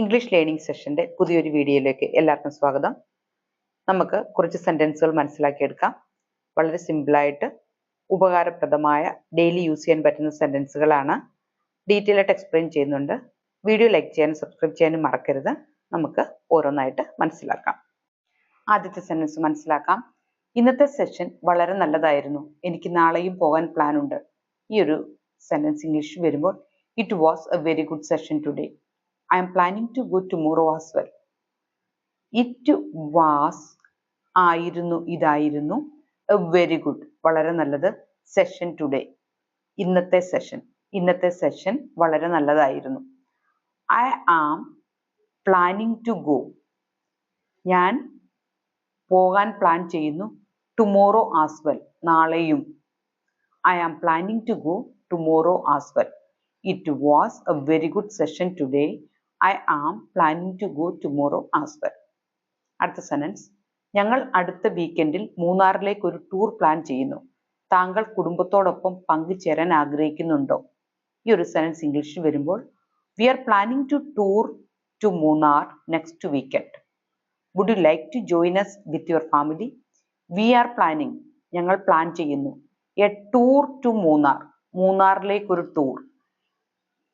English learning സെഷന്റെ പുതിയൊരു വീഡിയോയിലേക്ക് എല്ലാവർക്കും സ്വാഗതം. നമുക്ക് കുറച്ച് സെന്റൻസുകൾ മനസ്സിലാക്കിയെടുക്കാം. വളരെ സിമ്പിളായിട്ട് ഉപകാരപ്രദമായ ഡെയിലി യൂസ് ചെയ്യാൻ പറ്റുന്ന സെന്റൻസുകളാണ് ഡീറ്റെയിൽ ആയിട്ട് എക്സ്പ്ലെയിൻ ചെയ്യുന്നുണ്ട്. വീഡിയോ ലൈക്ക് ചെയ്യാനും സബ്സ്ക്രൈബ് ചെയ്യാനും മറക്കരുത്. നമുക്ക് ഓരോന്നായിട്ട് മനസ്സിലാക്കാം. ആദ്യത്തെ സെന്റൻസ് മനസ്സിലാക്കാം. ഇന്നത്തെ സെഷൻ വളരെ നല്ലതായിരുന്നു. എനിക്ക് നാളെയും പോകാൻ പ്ലാൻ ഉണ്ട്. ഈ ഒരു സെന്റൻസ് ഇംഗ്ലീഷ് വരുമ്പോൾ it was a very good session today I am planning to go tomorrow as well. It was ആയിരുന്നു ഇതായിരുന്നു എ വെരി ഗുഡ് വളരെ നല്ലത് സെഷൻ ടുഡേ ഇന്നത്തെ സെഷൻ ഇന്നത്തെ സെഷൻ വളരെ നല്ലതായിരുന്നു. I am planning to go ഞാൻ പോകാൻ പ്ലാൻ ചെയ്യുന്നു ടുമോറോ ആസ് വെൽ നാളെയും. I am planning to go tomorrow as well it was a very good session today I am planning to go tomorrow as well അടുത്ത sentence ഞങ്ങൾ അടുത്ത വീക്കെൻഡിൽ മൂന്നാറിലേക്ക് ഒരു ടൂർ പ്ലാൻ ചെയ്യുന്നു. താങ്കൾ കുടുംബത്തോടൊപ്പം പങ്കുചേരാൻ ആഗ്രഹിക്കുന്നുണ്ടോ? ഈ ഒരു സെനൻസ് ഇംഗ്ലീഷിൽ വരുമ്പോൾ we are planning to tour to Munnar next weekend would you like to join us with your family we are planning ഞങ്ങൾ പ്ലാൻ ചെയ്യുന്നു. എ ടൂർ ടു മൂന്നാർ മൂന്നാറിലേക്കൊരു ടൂർ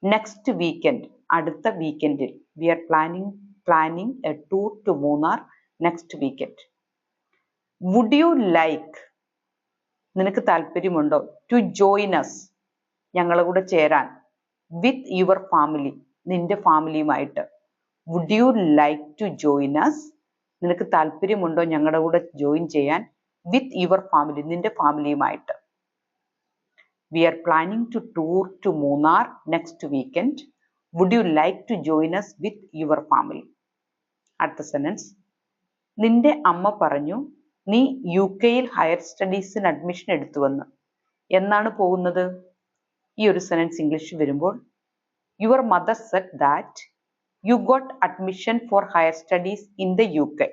നെക്സ്റ്റ് വീക്കെൻഡ് അടുത്ത വീക്കെൻഡിൽ we are planning planning a tour to Munnar next weekend would you like നിനക്ക് താല്പര്യമുണ്ടോ to join us ഞങ്ങളുടെ കൂടെ ചേരാൻ. വിത്ത് യുവർ ഫാമിലി നിന്റെ ഫാമിലിയുമായിട്ട് would you like to join us നിനക്ക് താല്പര്യമുണ്ടോ ഞങ്ങളുടെ കൂടെ ജോയിൻ ചെയ്യാൻ? വിത്ത് യുവർ ഫാമിലി നിന്റെ ഫാമിലിയുമായിട്ട് we are planning to tour to Munnar next weekend would you like to join us with your family അടുത്ത സെനൻസ് നിന്റെ അമ്മ പറഞ്ഞു നീ യു കെയിൽ ഹയർ സ്റ്റഡീസിന് അഡ്മിഷൻ എടുത്തുവെന്ന് എന്നാണ് പോകുന്നത്? ഈ ഒരു സെനൻസ് ഇംഗ്ലീഷിൽ വരുമ്പോൾ your mother said that you got admission for higher studies in the U K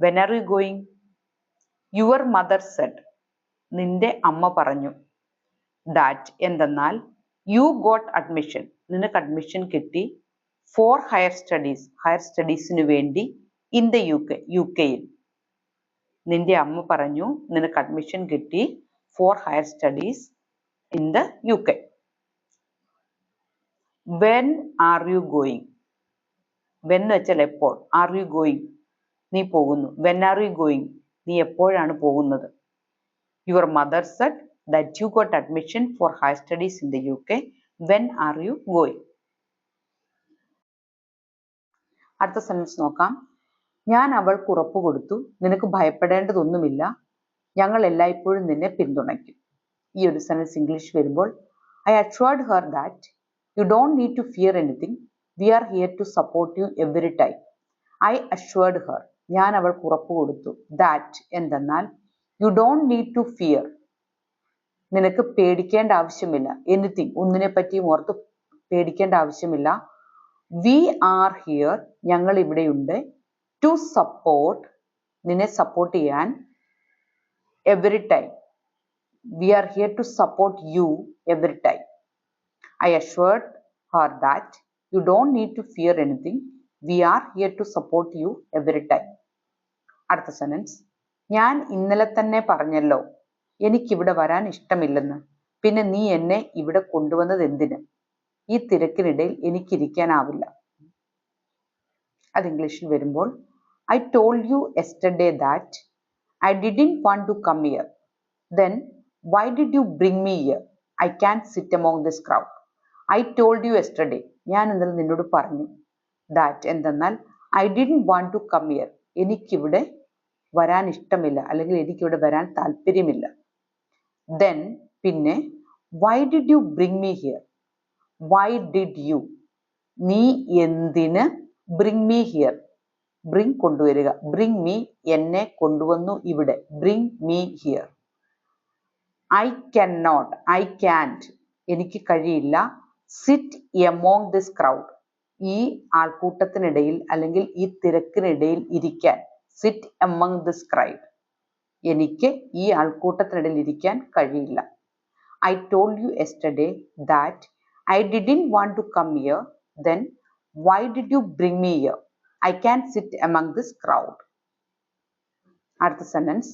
when are you going your mother said നിന്റെ അമ്മ പറഞ്ഞു ദാറ്റ് എന്തെന്നാൽ യു ഗോട്ട് അഡ്മിഷൻ നിനക്ക് അഡ്മിഷൻ കിട്ടി ഫോർ ഹയർ സ്റ്റഡീസ് ഹയർ സ്റ്റഡീസിന് വേണ്ടി in the U K U കെയിൽ നിന്റെ അമ്മ പറഞ്ഞു നിനക്ക് അഡ്മിഷൻ കിട്ടി for higher studies in the U K when are you going when എന്ന് വെച്ചാൽ എപ്പോൾ? ആർ യു ഗോയിങ് നീ പോകുന്നു. വെൻ ആർ യു ഗോയിങ് നീ എപ്പോഴാണ് പോകുന്നത്? Your mother said that you got admission for higher studies in the U K when are you going? അടുത്ത sentence നോക്കാം. ഞാൻ അവൾക്ക് ഉറപ്പ് കൊടുത്തു. നിനക്ക് ഭയപ്പെടേണ്ടതൊന്നുമില്ല. ഞങ്ങൾ എല്ലായ്പ്പോഴും നിന്നെ പിന്തുണയ്ക്കും. ഈ ഒരു സെന്റൻസ് ഇംഗ്ലീഷ് വരുമ്പോൾ I assured her that you don't need to fear anything we are here to support you every time I assured her ഞാൻ അവൾക്ക് ഉറപ്പ് കൊടുത്തു. ദാറ്റ് എന്തെന്നാൽ you don't need to fear നിനക്ക് പേടിക്കേണ്ട ആവശ്യമില്ല. എനിത്തിങ് ഒന്നിനെ പറ്റിയും ഓർത്ത് പേടിക്കേണ്ട ആവശ്യമില്ല. വി ആർ ഹിയർ ഞങ്ങൾ ഇവിടെയുണ്ട്. ടു സപ്പോർട്ട് നിന്നെ സപ്പോർട്ട് ചെയ്യാൻ every time we are here to support you every time I assured her that you don't need to fear anything we are here to support you every time അടുത്ത sentence ഞാൻ ഇന്നലെ തന്നെ പറഞ്ഞല്ലോ. എനിക്കിവിടെ വരാൻ ഇഷ്ടമില്ലെന്ന്. പിന്നെ നീ എന്നെ ഇവിടെ കൊണ്ടുവന്നത് എന്തിന്? ഈ തിരക്കിനിടയിൽ എനിക്കിരിക്കാനാവില്ല. അത് ഇംഗ്ലീഷിൽ വരുമ്പോൾ I told you yesterday that I didn't want to come here then why did you bring me here I can sit among this crowd I told you yesterday ഞാൻ ഇന്നലെ നിന്നോട് പറഞ്ഞു ദാറ്റ് എന്തെന്നാൽ I didn't want to come here എനിക്കിവിടെ വരാൻ ഇഷ്ടമില്ല. അല്ലെങ്കിൽ എനിക്കിവിടെ വരാൻ താല്പര്യമില്ല. ദെൻ പിന്നെ why did you bring me here why did you നീ എന്തിന് ബ്രിങ് മീ ഹിയർ ബ്രിങ് കൊണ്ടുവരിക. ബ്രിങ് മീ എന്നെ കൊണ്ടുവന്നു ഇവിടെ. Bring me here I can not I can't എനിക്ക് കഴിയില്ല. സിറ്റ് എമോങ് ദിസ് ക്രൗഡ് ഈ ആൾക്കൂട്ടത്തിനിടയിൽ അല്ലെങ്കിൽ ഈ തിരക്കിനിടയിൽ ഇരിക്കാൻ. സിറ്റ് എമംഗ് ദിസ് ക്രൈഡ് എനിക്ക് ഈ ആൾക്കൂട്ടത്തിനിടയിൽ ഇരിക്കാൻ കഴിയില്ല. I told you yesterday that I didn't want to come here then why did you bring me here I can sit among this crowd അടുത്ത സെന്റൻസ്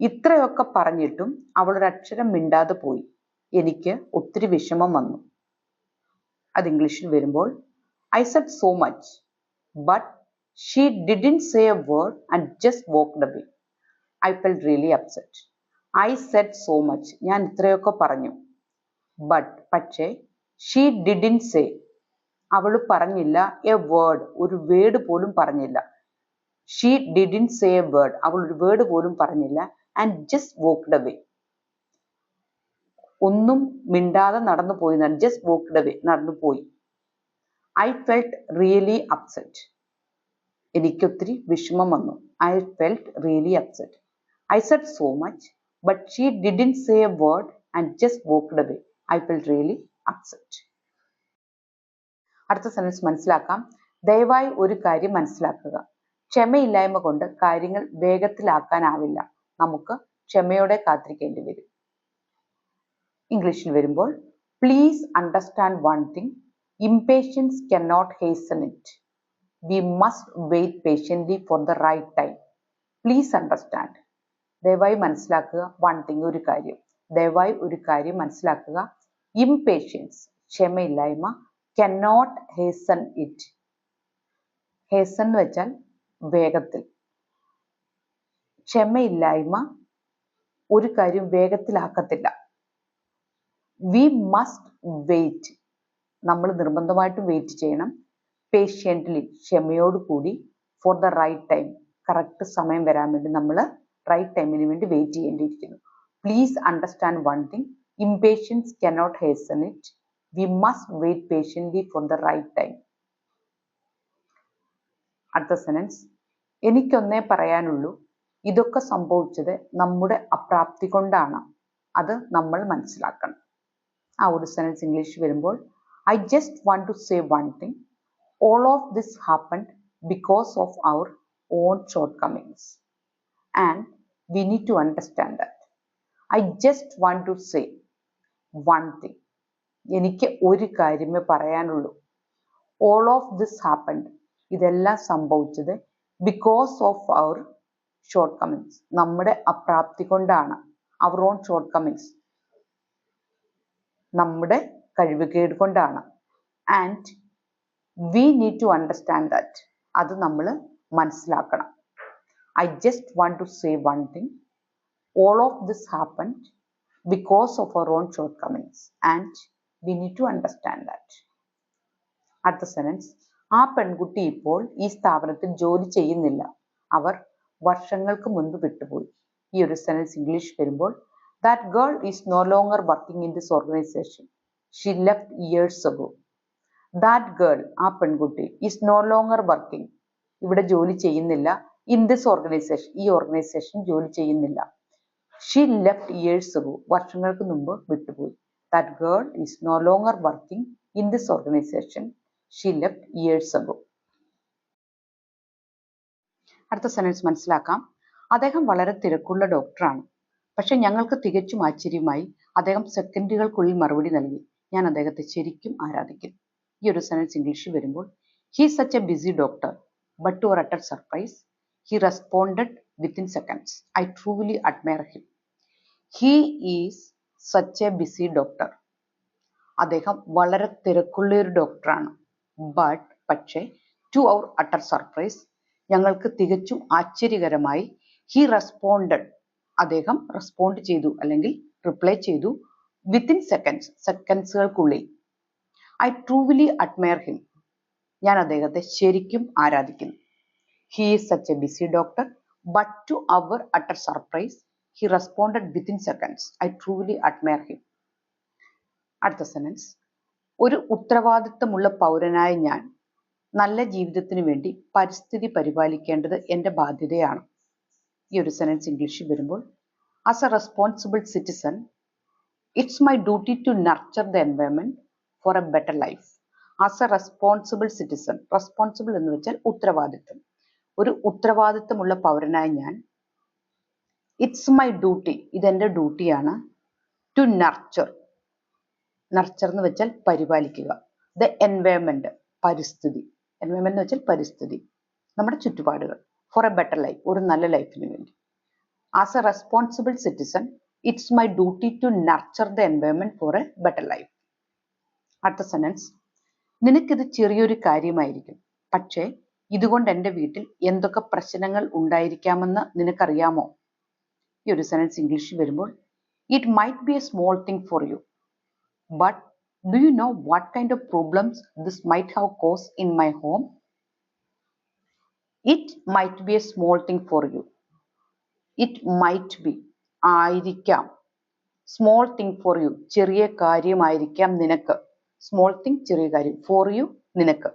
ഇത്രയൊക്കെ പറഞ്ഞിട്ടും അവൾ ഒരു അക്ഷരം മിണ്ടാതെ പോയി. എനിക്ക് ഒത്തിരി വിഷമം വന്നു. അത് ഇംഗ്ലീഷിൽ വരുമ്പോൾ I said so much but she didn't say a word and just walked away I felt really upset I said so much ഞാൻ ഇത്രയൊക്കെ പറഞ്ഞു. ബട്ട് പക്ഷേ ഷീ ഡിഡിൻ സേ അവൾ പറഞ്ഞില്ല എ വേർഡ് ഒരു വേർഡ് പോലും പറഞ്ഞില്ല. She didn't say a word അവൾ ഒരു വേർഡ് പോലും പറഞ്ഞില്ല ആൻഡ് ജസ്റ്റ് വോക്ക്ഡ് അവേ ഒന്നും മിണ്ടാതെ നടന്നു പോയി. ജസ്റ്റ് വോക്ക്ഡ് അവേ നടന്നു പോയി. ഐ ഫെൽറ്റ് റിയലി അപ്സെറ്റ് എനിക്കൊത്തിരി വിഷമം വന്നു. I felt really upset I said so much, but she didn't say a word and just walked away. I felt really upset. അടുത്ത സെന്റൻസ് മനസ്സിലാക്കാം. ദയവായി ഒരു കാര്യം മനസ്സിലാക്കുക. ക്ഷമയില്ലായ്മ കൊണ്ട് കാര്യങ്ങൾ വേഗത്തിലാക്കാനാവില്ല. നമുക്ക് ക്ഷമയോടെ കാത്തിരിക്കേണ്ടി വരും. ഇംഗ്ലീഷിൽ വരുമ്പോൾ please understand one thing impatience cannot hasten it we must wait patiently for the right time please understand ദയവായി മനസ്സിലാക്കുക. വൺ തിങ് ഒരു കാര്യം. ദയവായി ഒരു കാര്യം മനസ്സിലാക്കുക. ഇംപേഷ്യൻസ് ക്ഷമയില്ലായ്മ. കനോട്ട് ഹേസൺ ഇറ്റ് ഹേസൺ എന്ന് വെച്ചാൽ വേഗത്തിൽ. ക്ഷമയില്ലായ്മ ഒരു കാര്യം വേഗത്തിലാക്കത്തില്ല. വി മസ്റ്റ് വെയിറ്റ് നമ്മൾ നിർബന്ധമായിട്ടും വെയിറ്റ് ചെയ്യണം. പേഷ്യന്റ്ലി ക്ഷമയോടുകൂടി for the right time correct സമയം വരാൻ വേണ്ടി നമ്മൾ റൈറ്റ് ടൈമിന് വേണ്ടി wait ചെയ്യേണ്ടിയിരിക്കുന്നു. Please understand one thing impatience cannot hasten it we must wait patiently for the right time അടുത്ത സെനൻസ് എനിക്കൊന്നേ പറയാനുള്ളൂ. ഇതൊക്കെ സംഭവിച്ചത് നമ്മുടെ അപ്രാപ്തി കൊണ്ടാണ്. അത് നമ്മൾ മനസ്സിലാക്കണം. ആ ഒരു സെനൻസ് ഇംഗ്ലീഷ് വരുമ്പോൾ I just want to say one thing all of this happened because of our own shortcomings and we need to understand that I just want to say one thing എനിക്ക് ഒരു കാര്യമേ പറയാനുള്ളൂ. All of this happened ഇതെല്ലാം സംഭവിച്ചത് because of our shortcomings നമ്മുടെ അപ്രാപ്തി കൊണ്ടാണ്. അവർ own shortcomings നമ്മുടെ കഴിവുകേട് കൊണ്ടാണ്. And we need to understand that അത് നമ്മൾ മനസ്സിലാക്കണം. I just want to say one thing. All of this happened because of our own shortcomings, and we need to understand that. അടുത്ത സെനൻസ് ആ പെൺകുട്ടി ഇപ്പോൾ ഈ സ്ഥാപനത്തിൽ ജോലി ചെയ്യുന്നില്ല. അവർ വർഷങ്ങൾക്ക് മുൻപ് വിട്ടുപോയി. ഈ ഒരു സെനൻസ് ഇംഗ്ലീഷ് വരുമ്പോൾ that girl is no longer working in this organisation she left years ago that girl ആ പെൺകുട്ടി ഈസ് നോ ലോങ്ങർ വർക്കിംഗ് ഇവിടെ ജോലി ചെയ്യുന്നില്ല. ഇൻ ദിസ് ഓർഗനൈസേഷൻ ഈ ഓർഗനൈസേഷൻ ജോലി ചെയ്യുന്നില്ല. ഷീ ലെഫ്റ്റ് ഇയേഴ്സ് അഗോ വർഷങ്ങൾക്ക് മുമ്പ് വിട്ടുപോയി. That girl is no longer working in this organisation she left years ago അടുത്ത സെനൻസ് മനസ്സിലാക്കാം. അദ്ദേഹം വളരെ തിരക്കുള്ള ഡോക്ടറാണ് പക്ഷെ ഞങ്ങൾക്ക് തികച്ചും ആശ്ചര്യമായി അദ്ദേഹം സെക്കൻഡുകൾക്കുള്ളിൽ മറുപടി നൽകി. ഞാൻ അദ്ദേഹത്തെ ശരിക്കും ആരാധിക്കും. ഈ ഒരു സെനൻസ് ഇംഗ്ലീഷിൽ വരുമ്പോൾ he such a busy doctor but to utter surprise he responded within seconds I truly admire him he is such a busy doctor അദ്ദേഹം വളരെ തിരക്കുള്ള ഒരു ഡോക്ടറാണ് ബട്ട് പക്ഷേ ടു അവർ അട്ടർ സർപ്രൈസ് ഞങ്ങൾക്ക് തികച്ചും ആശ്ചര്യകരമായി ഹി റെസ്പോണ്ടഡ് അദ്ദേഹം റെസ്പോണ്ട് ചെയ്തു അല്ലെങ്കിൽ റിപ്ലൈ ചെയ്തു വിത്തിൻ സെക്കൻഡ്സ് സെക്കൻഡ്സുകൾക്കുള്ളിൽ ഐ ട്രൂവിലി അഡ്മയർ ഹിം ഞാൻ അദ്ദേഹത്തെ ശരിക്കും ആരാധിക്കുന്നു. He is such a busy doctor but to our utter surprise he responded within seconds I truly admire him അടുത്ത സെനൻസ് ഒരു ഉത്തരവാദിത്തമുള്ള പൗരനായ ഞാൻ നല്ല ജീവിതത്തിന് വേണ്ടി പരിസ്ഥിതി പരിപാലിക്കേണ്ടത് എന്റെ ബാധ്യതയാണ്. ഈ ഒരു സെനൻസ് ഇംഗ്ലീഷിൽ വരുമ്പോൾ as a responsible citizen it's my duty to nurture the environment for a better life as a responsible citizen responsible എന്ന് വെച്ചാൽ ഉത്തരവാദിത്വം ഒരു ഉത്തരവാദിത്തമുള്ള പൗരനായ ഞാൻ. ഇറ്റ്സ് മൈ ഡ്യൂട്ടി ഇതെന്റെ ഡ്യൂട്ടിയാണ് ടു നർച്ചർ നർച്ചർ എന്ന് വെച്ചാൽ പരിപാലിക്കുക. ദ എൻവയൺമെന്റ് പരിസ്ഥിതി. എൻവയോൺമെന്റ് എന്ന് വെച്ചാൽ പരിസ്ഥിതി. നമ്മുടെ ചുറ്റുപാടുകൾ. ഫോർ എ ബെറ്റർ ലൈഫ് ഒരു നല്ല ലൈഫിന് വേണ്ടി. As a responsible citizen it's my duty to nurture the environment for a better life അടുത്ത സെന്റൻസ് നിനക്കിത് ചെറിയൊരു കാര്യമായിരിക്കും. പക്ഷേ ഇതുകൊണ്ട് എന്റെ വീട്ടിൽ എന്തൊക്കെ പ്രശ്നങ്ങൾ ഉണ്ടായിരിക്കാമെന്ന് നിനക്കറിയാമോ? ഈ ഒരു സെനൻസ് ഇംഗ്ലീഷിൽ വരുമ്പോൾ it might be a small thing for you but do you know what kind of problems this might have cause in my home it might be a small thing for you it might be ആയിരിക്കാം. Small thing for you ചെറിയ കാര്യമായിരിക്കാം നിനക്ക്. Small thing ചെറിയ കാര്യം for you നിനക്ക്.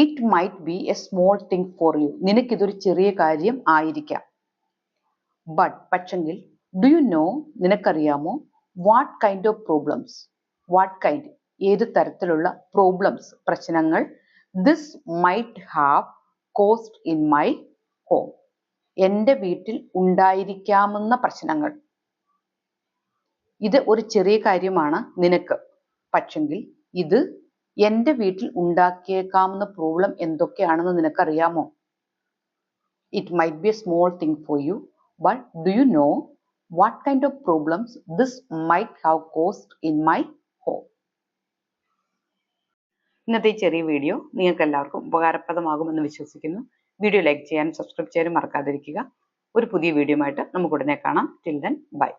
It might be a small thing for you നിനക്കിതൊരു ചെറിയ കാര്യം ആയിരിക്കാം. ബട്ട് പക്ഷെങ്കിൽ ഡു യു നോ നിനക്കറിയാമോ what kind of problems what kind ഏത് തരത്തിലുള്ള പ്രോബ്ലംസ് പ്രശ്നങ്ങൾ this might have caused in my home എന്റെ വീട്ടിൽ ഉണ്ടായിരിക്കാമെന്ന പ്രശ്നങ്ങൾ. ഇത് ഒരു ചെറിയ കാര്യമാണ് നിനക്ക്. പക്ഷെങ്കിൽ ഇത് എന്റെ വീട്ടിൽ ഉണ്ടാക്കിയേക്കാവുന്ന പ്രോബ്ലം എന്തൊക്കെയാണെന്ന് നിനക്കറിയാമോ? It might be a small thing for you but do you know what kind of problems this might have caused in my home ഇന്നത്തെ ഈ ചെറിയ വീഡിയോ നിങ്ങൾക്ക് എല്ലാവർക്കും ഉപകാരപ്രദമാകുമെന്ന് വിശ്വസിക്കുന്നു. വീഡിയോ ലൈക്ക് ചെയ്യാനും സബ്സ്ക്രൈബ് ചെയ്യാനും മറക്കാതിരിക്കുക. ഒരു പുതിയ വീഡിയോ ആയിട്ട് നമുക്ക് ഉടനെ കാണാം. Till then bye